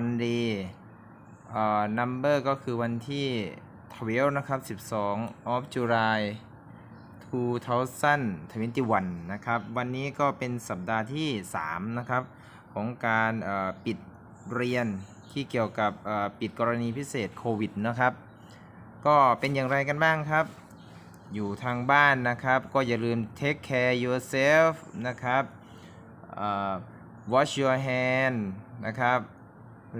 Monday เอ่อ number ก็คือวันที่12นะครับ 12 of July 2021 นะครับ วันนี้ก็เป็นสัปดาห์ที่ 3 นะครับ ของการปิดเรียนที่เกี่ยวกับปิดกรณีพิเศษโควิดนะครับ ก็เป็นอย่างไรกันบ้างครับ อยู่ทางบ้านนะครับ ก็อย่าลืม take care yourself นะครับเอ่อ wash your hand นะครับ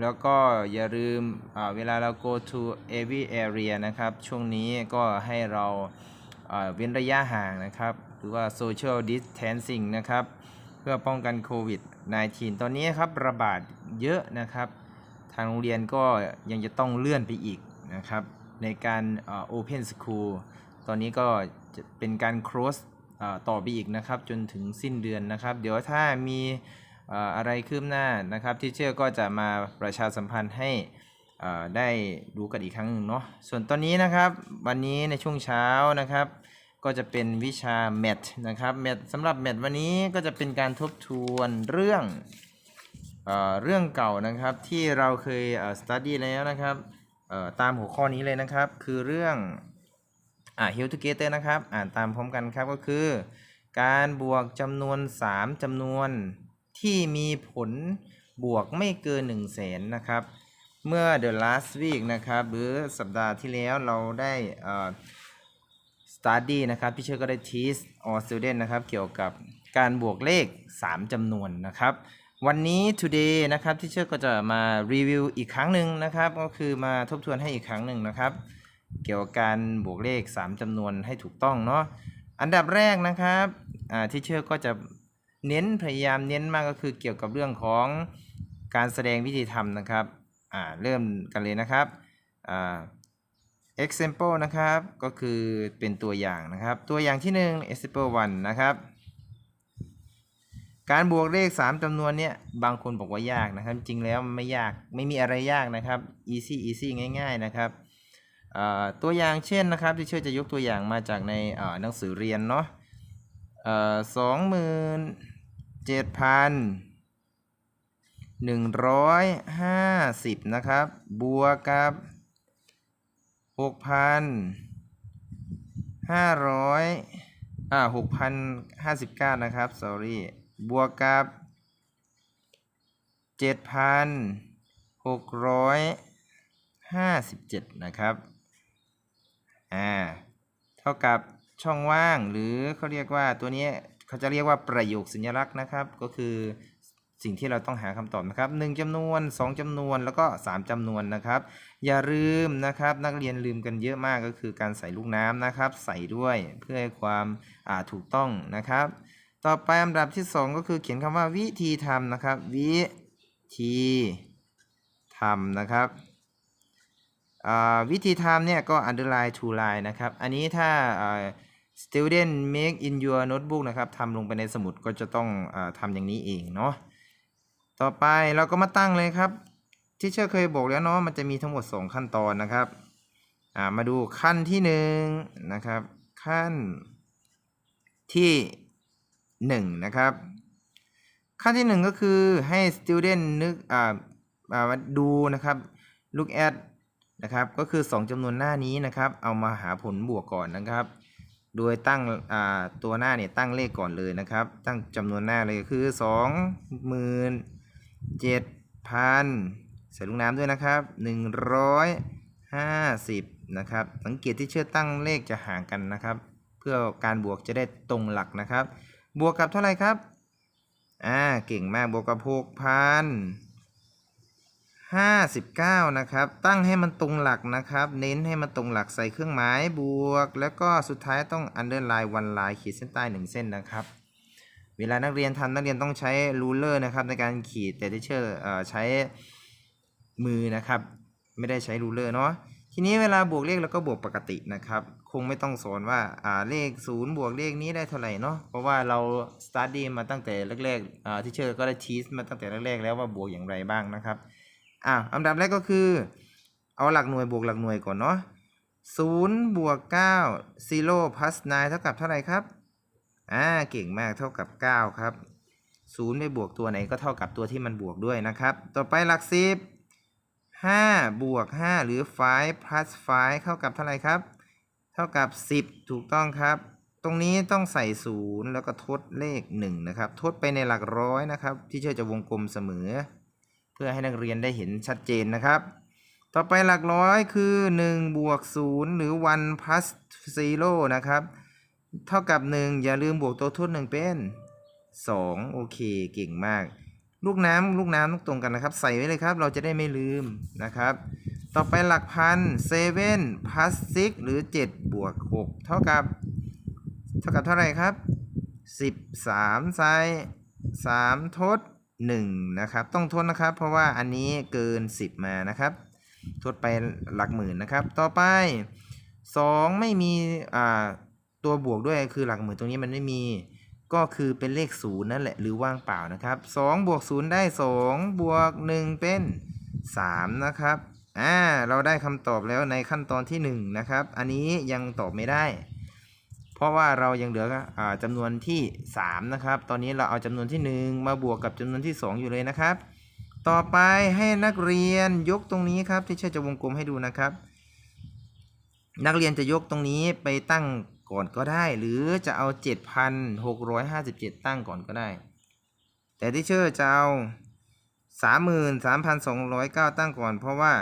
แล้วก็อย่าลืมเวลาเรา go to every area นะครับ ช่วงนี้ก็ให้เราเว้นระยะห่างนะครับ หรือว่า social distancing นะครับ เพื่อป้องกันโควิด -19 ตอนนี้ครับระบาดเยอะนะครับ ทางโรงเรียนก็ยังจะต้องเลื่อนไปอีกนะครับ ในการ open school ตอนนี้ก็จะเป็นการ close ต่อไปอีกนะครับ จนถึงสิ้นเดือนนะครับ เดี๋ยวถ้ามี อะไรคืบหน้านะครับที่เชื่อก็จะมาประชาสัมพันธ์ให้ได้ดูกันอีกครั้งหนึ่งเนาะส่วนตอนนี้นะครับวันนี้ในช่วงเช้านะครับ ก็จะเป็นวิชา Math นะครับ Math สำหรับ Math วันนี้ก็จะเป็นการทบทวนเรื่องเอเรื่องเก่านะครับที่เราเคยเอ่อ study แล้วนะครับตามหัวข้อนี้เลยนะครับ คือเรื่องอ่า h e l together นะครับ อ่านตามพร้อมกันครับก็คือ การบวกจำนวน 3จำนวน ที่มีผลบวกไม่เกิน1 0 0 0 0แสนนะครับ เมื่อ the last week นะครับหรือสัปดาห์ที่แล้วเราได้เอ่อ study นะครับพี่เชื่อก็ได้ teach all student นะครับเกี่ยวกับการบวกเลข 3จำนวนนะครับ วันนี้ today นะครับที่เชื่อก็จะมารีวิวอีกครั้งหนึ่งนะครับ ก็คือมาทบทวนให้อีกครั้งหนึ่งนะครับ เกี่ยวกับการบวกเลข 3จำนวนให้ถูกต้องเนาะอันดับแรกนะครับที่เชื่อก็จะ เน้นพยายามเน้นมากก็คือเกี่ยวกับเรื่องของการแสดงวิธีทำนะครับอ่าเริ่มกันเลยนะครับอ่า example นะครับ ก็คือเป็นตัวอย่างนะครับ ตัวอย่างที่ 1 example 1 นะครับ การบวกเลข 3จำนวนเนี่ยบางคนบอกว่ายากนะครับ จริงแล้วไม่ยากไม่มีอะไรยากนะครับ easy easy ง่าย ๆนะครับอ่าตัวอย่างเช่นนะครับที่เชื่อจะยกตัวอย่างมาจากในอ่าหนังสือเรียนเนาะสองหมื่น เจ็ดพันหนึ่งร้อยห้าสิบนะครับ บวกกับหกพันห้าร้อยอ่าหกพันห้าสิบเก้านะครับ sorry บวกกับเจ็ดพันหกร้อยห้าสิบเจ็ดนะครับ อ่า เท่ากับช่องว่างหรือเขาเรียกว่าตัวนี้ เขาจะเรียกว่าประโยคสัญลักษณ์นะครับ ก็คือสิ่งที่เราต้องหาคำตอบนะครับหนึ่งจำนวน 2จำนวนแล้วก็ 3จำนวนนะครับ อย่าลืมนะครับ นักเรียนลืมกันเยอะมากก็คือการใส่ลูกน้ำนะครับ ใส่ด้วยเพื่อให้ความอ่าถูกต้องนะครับ ต่อไปอันดับที่ 2 ก็คือเขียนคำว่าวิธีทำนะครับ วิธีทำนะครับอ่าวิธีทำเนี่ยก็ underline to line นะครับ อันนี้ถ้า student make in your notebook นะครับทำลงไปในสมุดก็จะต้องอทำอย่างนี้เองเนาะต่อไปเราก็มาตั้งเลยครับที่เชื่อเคยบอกแล้วเนาะมันจะมีทั้งหมด 2 ขั้นตอนนะครับมาดูขั้นที่1นะครับขั้นที่1นะครับขั้นที่ 1 ก็คือให้ student นึกอ่าอ่าดูนะครับ look at นะครับก็คือ 2จำนวนหน้านี้นะครับ เอามาหาผลบวกก่อนนะครับ โดยตั้งตัวหน้าเนี่ยตั้งเลขก่อนเลยนะครับ ตั้งจำนวนหน้าเลยคือสองหมื่นเจ็ดพันใส่ลูกน้ำด้วยนะครับหนึ่งร้อยห้าสิบนะครับ สังเกตที่เชื่อตั้งเลขจะห่างกันนะครับ เพื่อการบวกจะได้ตรงหลักนะครับ บวกกับเท่าไหร่ครับ อ่า เก่งมากบวกกับห กพันห้าสิบเก้านะครับ ตั้งให้มันตรงหลักนะครับ เน้นให้มันตรงหลักใส่เครื่องหมายบวก แล้วก็สุดท้ายต้อง underline one line ขีดเส้นใต้หนึ่งเส้นนะครับ เวลานักเรียนทำนักเรียนต้องใช้รูเลอร์นะครับในการขีดแต่ที่เชื่อเอ่อใช้มือนะครับ ไม่ได้ใช้รูเลอร์เนาะทีนี้เวลาบวกเลขแล้วก็บวกปกตินะครับ คงไม่ต้องสอนว่าาเลขศูนย์บวกเลขนี้ได้เท่าไหร่เนาะเพราะว่าเรา study มาตั้งแต่แรกๆที่เชื่อก็ได้ทีสมาตั้งแต่แรกๆแล้วว่าบวกอย่างไรบ้างนะครับ อะอันดับแรกก็คือ เอาหลักหน่วยบวกหลักหน่วยก่อนเนาะศูนย์บวกเก้า zero plus nine เท่ากับเท่าไหร่ครับ อ่า เก่งมากเท่ากับเก้าครับศูนย์ไปบวกตัวไหนก็เท่ากับตัวที่มันบวกด้วยนะครับ ต่อไปหลักสิบ5บวก5หรือ 5 plus 5เท่ากับเท่าไหร่ครับ เท่ากับ 10 ถูกต้องครับ ตรงนี้ต้องใส่0แล้วก็ทดเลข1นะครับ ทดไปในหลักร้อยนะครับ ที่เชื่อจะวงกลมเสมอ พื่อให้นักเรียนได้เห็นชัดเจนนะครับ ต่อไปหลักร้อยคือ1บวก0หรือ1 plus 0นะครับ เท่ากับ 1 อย่าลืมบวกตัวทด1เป็น 2 โอเค เก่งมาก ลูกน้ำลูกน้ำต้องตรงกันนะครับ ใส่ไว้เลยครับ เราจะได้ไม่ลืมนะครับ ต่อไปหลักพัน7 plus 6หรือ 7 บวก 6 เท่ากับ เท่ากับเท่าไหร่ครับ 13ใส่3ทด 1นะครับต้องทดนะครับ เพราะว่าอันนี้เกิน 10 มานะครับ ทดไปหลักหมื่นนะครับ ต่อไป 2 ไม่มีอ่าตัวบวกด้วยคือหลักหมื่นตรงนี้มันไม่มีก็คือเป็นเลขศูนย์นั่นแหละหรือว่างเปล่านะครับ2บวก0ได้2บวก1เป็น 3 นะครับอ่าเราได้คำตอบแล้วในขั้นตอนที่ 1 นะครับ อันนี้ยังตอบไม่ได้ เพราะว่าเรายังเหลืออจำนวนที่ 3 นะครับ ตอนนี้เราเอาจำนวนที่ 1 มาบวกกับจำนวนที่ 2 อยู่เลยนะครับ ต่อไปให้นักเรียนยกตรงนี้ครับที่เชื่อจะวงกลมให้ดูนะครับ นักเรียนจะยกตรงนี้ไปตั้งก่อนก็ได้ หรือจะเอา 7,657 ตั้งก่อนก็ได้ แต่ที่เชื่อจะเอา 33,209 ตั้งก่อน เพราะว่า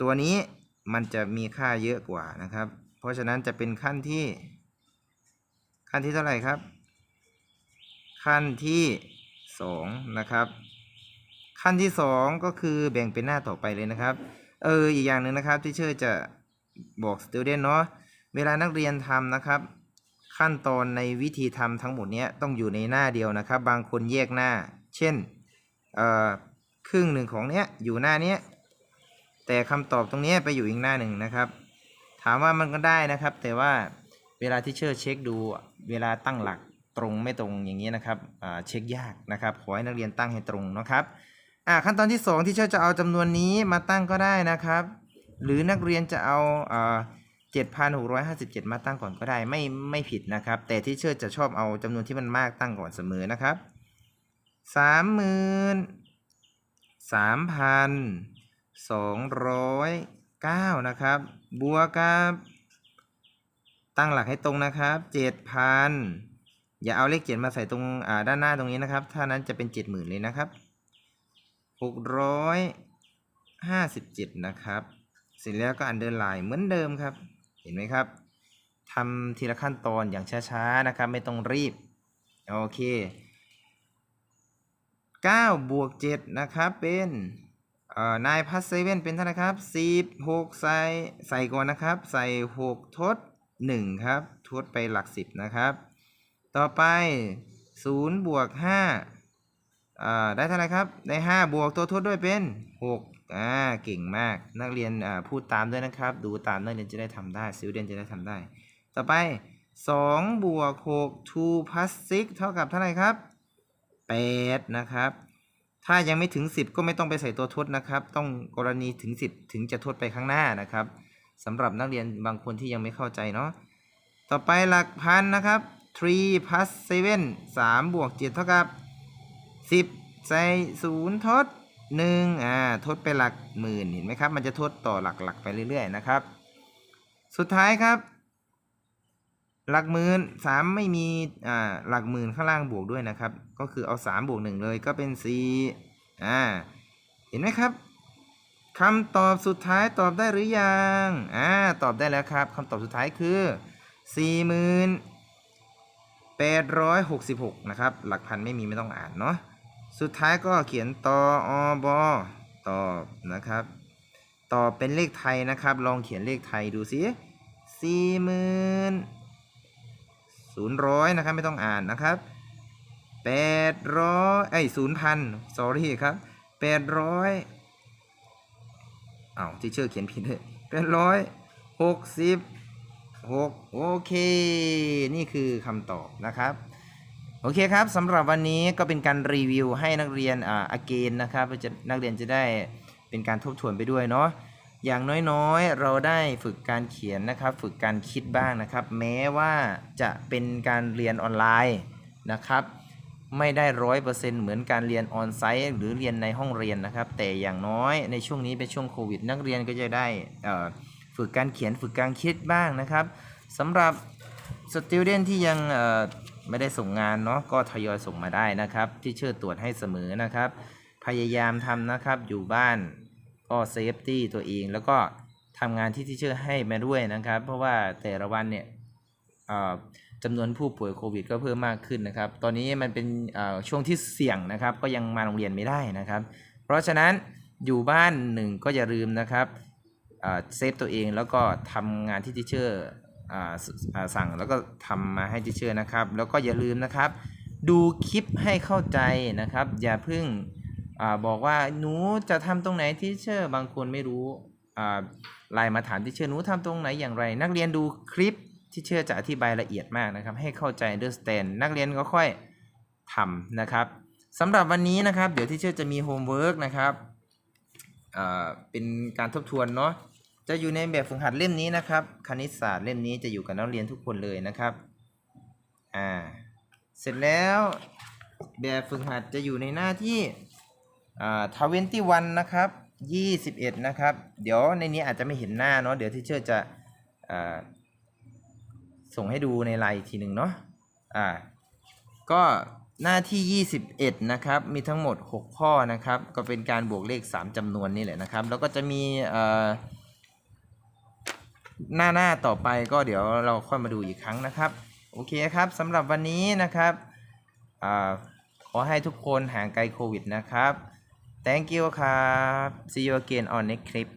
ตัวนี้มันจะมีค่าเยอะกว่านะครับ เพราะฉะนั้นจะเป็นขั้นที่ ขั้นที่เท่าไหร่ครับ ขั้นที่สองนะครับ ขั้นที่สองก็คือแบ่งเป็นหน้าต่อไปเลยนะครับ เอออีกอย่างหนึ่งนะครับที่เชื่อจะบอกสตูเดนเนาะเวลานักเรียนทำนะครับ ขั้นตอนในวิธีทำทั้งหมดเนี้ยต้องอยู่ในหน้าเดียวนะครับ บางคนแยกหน้า เช่นเอ่อครึ่งหนึ่งของเนี้ยอยู่หน้าเนี้ยแต่คำตอบตรงนี้ไปอยู่อีกหน้าหนึ่งนะครับ ถามว่ามันก็ได้นะครับ แต่ว่า เวลาที่เชื่อเช็คดูเวลาตั้งหลักตรงไม่ตรงอย่างนี้นะครับเช็คยากนะครับขอให้นักเรียนตั้งให้ตรงนะครับขั้นตอนที่สองที่เชื่อจะเอาจำนวนนี้มาตั้งก็ได้นะครับ หรือนักเรียนจะเอาอ่า7,657 มาตั้งก่อนก็ได้ไม่ไม่ผิดนะครับ แต่ที่เชื่อจะชอบเอาจำนวนที่มันมากตั้งก่อนเสมอนะครับสามหมื่นสามพันสองร้อยเก้านะครับ บวกกับ ตั้งหลักให้ตรงนะครับเจ็ดพันอย่าเอาเลขเจ็ดมาใส่ตรงอ่าด้านหน้าตรงนี้นะครับ ถ้านั้นจะเป็นเจ็ดหมื่นเลยนะครับหกร้อยห้าสิบเจ็ดนะครับ เสร็จแล้วก็อันเดอร์ไลน์เหมือนเดิมครับ เห็นไหมครับทำทีละขั้นตอนอย่างช้าๆนะครับ ไม่ต้องรีบ โอเค9บวก7นะครับเป็นเอ่อนายพัสเซเว่นเป็นเท่าไหร่ครับ16ใส่ใส่ก่อนนะครับ ใส่6ทด 1 ครับ ทวดไปหลัก 10 นะครับ ต่อไป 0 บวก5อ่าได้เท่าไหร่ครับ ได้ 5 บวกตัวทวดด้วยเป็น 6 อ่า เก่งมาก นักเรียนพูดตามด้วยนะครับ ดูตามนักเรียนจะได้ทำได้ซิวเรียนจะได้ทำได้ ต่อไป 2 บวก6 2 plus 6 เท่ากับเท่าไหร่ครับ 8 นะครับถ้ายังไม่ถึง 10 ก็ไม่ต้องไปใส่ตัวทดนะครับ ต้องกรณีถึง 10 ถึงจะทดไปข้างหน้านะครับ สำหรับนักเรียนบางคนที่ยังไม่เข้าใจเนาะต่อไปหลักพันนะครับ 3 plus 7 3 บวก 7 เท่ากับ 10 ใส่ 0 ทด 1 อ่า ทดไปหลักหมื่นเห็นไหมครับ มันจะทดต่อหลักๆไปเรื่อย ๆ นะครับ สุดท้ายครับ หลักหมื่นสามไม่มี อ่า หลักหมื่นข้างล่างบวกด้วยนะครับ ก็คือเอาสามบวกหนึ่งเลยก็เป็นสี่อ่า เห็นไหมครับ คำตอบสุดท้ายตอบได้หรือยัง อ่า ตอบได้แล้วครับ คำตอบสุดท้ายคือสี่หมื่นแปดร้อยหกสิบหกนะครับ หลักพันไม่มีไม่ต้องอ่านเนาะ สุดท้ายก็เขียนตออบอตอบนะครับ ตอบเป็นเลขไทยนะครับ ลองเขียนเลขไทยดูสิสี่หมื่นศูนย์ร้อยนะครับไม่ต้องอ่านนะครับแปดร้อยไอ้ศูนย์พัน sorry ครับแปดร้อย อ้าวที่เชื่อเขียนผิดเลยแปดร้อยหกสิบหกโอเค นี่คือคำตอบนะครับโอเคครับสำหรับวันนี้ก็เป็นการรีวิวให้นักเรียนอ่า again นะครับเพื่อจะนักเรียนจะได้เป็นการทบทวนไปด้วยเนาะอย่างน้อยๆ เราได้ฝึกการเขียนนะครับ ฝึกการคิดบ้างนะครับ แม้ว่าจะเป็นการเรียนออนไลน์นะครับ ไม่ได้ร้อยเปอร์เซ็นต์เหมือนการเรียนออนไซต์หรือเรียนในห้องเรียนนะครับ แต่อย่างน้อยในช่วงนี้เป็นช่วงโควิด นักเรียนก็จะได้ฝึกการเขียนฝึกการคิดบ้างนะครับสำหรับสติวเดนที่ยังไม่ได้ส่งงานเนาะก็ทยอยส่งมาได้นะครับ ที่เชื่อตรวจให้เสมอนะครับ พยายามทำนะครับอยู่บ้านก็เซฟตี้ตัวเองแล้วก็ทำงานที่ที่เชื่อให้มาด้วยนะครับ เพราะว่าแต่ละวันเนี่ย จำนวนผู้ป่วยโควิด ก็เพิ่มมากขึ้นนะครับ ตอนนี้มันเป็นช่วงที่เสี่ยงนะครับ ก็ยังมาโรงเรียนไม่ได้นะครับ เพราะฉะนั้นอยู่บ้านหนึ่งก็อย่าลืมนะครับเซฟตัวเองแล้วก็ทำงานที่ทิเชอร์สั่งแล้วก็ทำมาให้ทิเชอร์นะครับ แล้วก็อย่าลืมนะครับ ดูคลิปให้เข้าใจนะครับ อย่าเพิ่งอบอกว่าหนูจะทำตรงไหนทิเชอร์บางคนไม่รู้ไลน์มาถามทิเชอร์หนูทำตรงไหนอย่างไร นักเรียนดูคลิป ที่เชื่อจะอธิบายละเอียดมากนะครับ ให้เข้าใจ understand นักเรียนก็ค่อยทำนะครับสำหรับวันนี้นะครับ เดี๋ยวที่เชื่อจะมีโฮมเวิร์กนะครับเอ่อเป็นการทบทวนเนาะจะอยู่ในแบบฝึกหัดเล่มนี้นะครับ คณิตศาสตร์เล่มนี้จะอยู่กับนักเรียนทุกคนเลยนะครับอ่าเสร็จแล้วแบบฝึกหัดจะอยู่ในหน้าที่อ่าทเวนตี้วันนะครับ21 นะครับ เดี๋ยวในนี้อาจจะไม่เห็นหน้าเนาะเดี๋ยวที่เชื่อจะอ่า ส่งให้ดูในไลน์อีกทีหนึ่งเนาะอ่าก็หน้าที่ 21 นะครับ มีทั้งหมด 6 ข้อนะครับ ก็เป็นการบวกเลข 3จำนวนนี่แหละนะครับ แล้วก็จะมีเอ่อหน้าหน้าต่อไปก็เดี๋ยวเราค่อยมาดูอีกครั้งนะครับ โอเคครับสำหรับวันนี้นะครับอ่าขอให้ทุกคนห่างไกลโควิดนะครับ thank you ครับ see you again on next clip